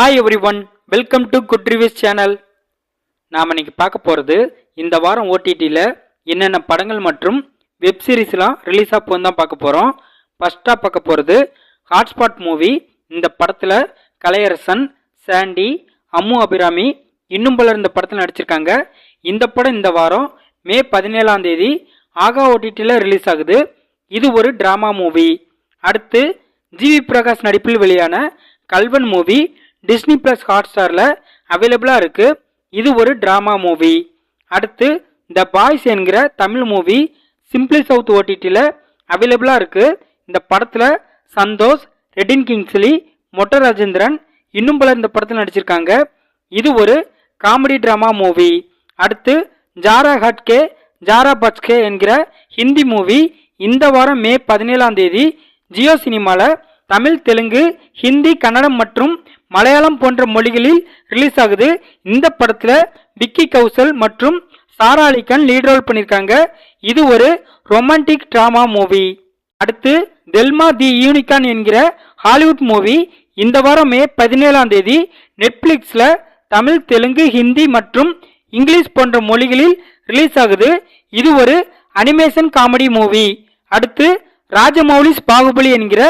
Hi everyone welcome to good reviews channel நாம் இன்னைக்கு பார்க்க போகிறது இந்த வாரம் ஓடிடியில் என்னென்ன படங்கள் மற்றும் வெப் சீரிஸ்லாம் ரிலீஸ் ஆக தான் பார்க்க போகிறோம் ஃபஸ்ட்டாக பார்க்க போகிறது ஹாட்ஸ்பாட் மூவி இந்த படத்தில் கலையரசன் சாண்டி அம்மு அபிராமி இன்னும் பலர் இந்த படத்தில் நடிச்சிருக்காங்க. இந்த படம் இந்த வாரம் மே பதினேழாம் தேதி ஆகா ஓடிடியில் ரிலீஸ் ஆகுது. இது ஒரு ட்ராமா மூவி அடுத்து ஜிவி பிரகாஷ் நடிப்பில் வெளியான கல்வன் மூவி டிஸ்னி ப்ளஸ் ஹாட் ஸ்டாரில் அவைலபிளாக இருக்குது இது ஒரு ட்ராமா மூவி அடுத்து த பாய்ஸ் என்கிற தமிழ் மூவி சிம்பிளி சவுத் ஓடிடியில் அவைலபிளாக இருக்குது இந்த படத்தில் சந்தோஷ் ரெடின் கிங்ஸ்லி மொட்ட ராஜேந்திரன் இன்னும் பலர் இந்த படத்தில் நடிச்சிருக்காங்க. இது ஒரு காமெடி ட்ராமா மூவி அடுத்து ஜாரா ஹட்கே ஜாரா பட்ச்கே என்கிற ஹிந்தி மூவி இந்த வாரம் மே பதினேழாம் தேதி ஜியோ சினிமாவில் தமிழ் தெலுங்கு ஹிந்தி கன்னடம் மற்றும் மலையாளம் போன்ற மொழிகளில் ரிலீஸ் ஆகுது. இந்த படத்தில் விக்கி கௌசல் மற்றும் சாரா அலிகான் லீட் ரோல் பண்ணியிருக்காங்க. இது ஒரு ரொமான்டிக் ட்ராமா மூவி அடுத்து தெல்மா தி யூனிகான் என்கிற ஹாலிவுட் மூவி இந்த வாரம் மே பதினேழாம் தேதி நெட்ஃப்ளிக்ஸில் தமிழ் தெலுங்கு ஹிந்தி மற்றும் இங்கிலீஷ் போன்ற மொழிகளில் ரிலீஸ் ஆகுது. இது ஒரு அனிமேஷன் காமெடி மூவி அடுத்து ராஜமௌலிஸ் பாகுபலி என்கிற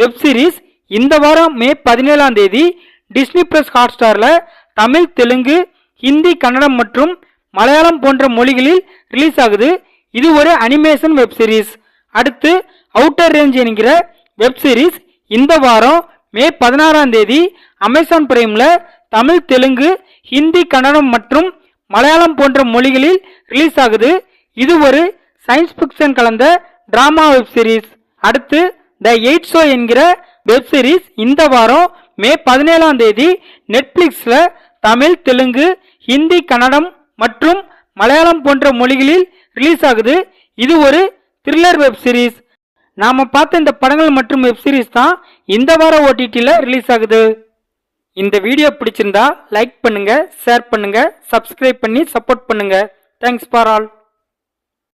வெப் சீரிஸ் இந்த வாரம் மே பதினேழாம் தேதி டிஸ்னி பிளஸ் ஹாட் ஸ்டாரில் தமிழ் தெலுங்கு ஹிந்தி கன்னடம் மற்றும் மலையாளம் போன்ற மொழிகளில் ரிலீஸ் ஆகுது. இது ஒரு அனிமேஷன் வெப் சீரிஸ் அடுத்து அவுட்டர் ரேஞ்ச் என்கிற வெப் சீரிஸ் இந்த வாரம் மே பதினாறாம் தேதி அமேசான் பிரைமில் தமிழ் தெலுங்கு ஹிந்தி கன்னடம் மற்றும் மலையாளம் போன்ற மொழிகளில் ரிலீஸ் ஆகுது. இது ஒரு சயின்ஸ் ஃபிக்ஷன் கலந்த டிராமா வெப் சீரிஸ் அடுத்து த எயிட் ஷோ என்கிற வெப் சீரிஸ் இந்த வாரம் மே பதினேழாம் தேதி நெட்ஃப்ளிக்ஸில் தமிழ் தெலுங்கு ஹிந்தி கன்னடம் மற்றும் மலையாளம் போன்ற மொழிகளில் ரிலீஸ் ஆகுது. இது ஒரு த்ரில்லர் வெப் சீரிஸ் நாம் பார்த்த இந்த படங்கள் மற்றும் வெப் சீரிஸ் தான் இந்த வார ஓடிடியில் ரிலீஸ் ஆகுது. இந்த வீடியோ பிடிச்சிருந்தா லைக் பண்ணுங்க ஷேர் பண்ணுங்க சப்ஸ்கிரைப் பண்ணி சப்போர்ட் பண்ணுங்க. Thanks for all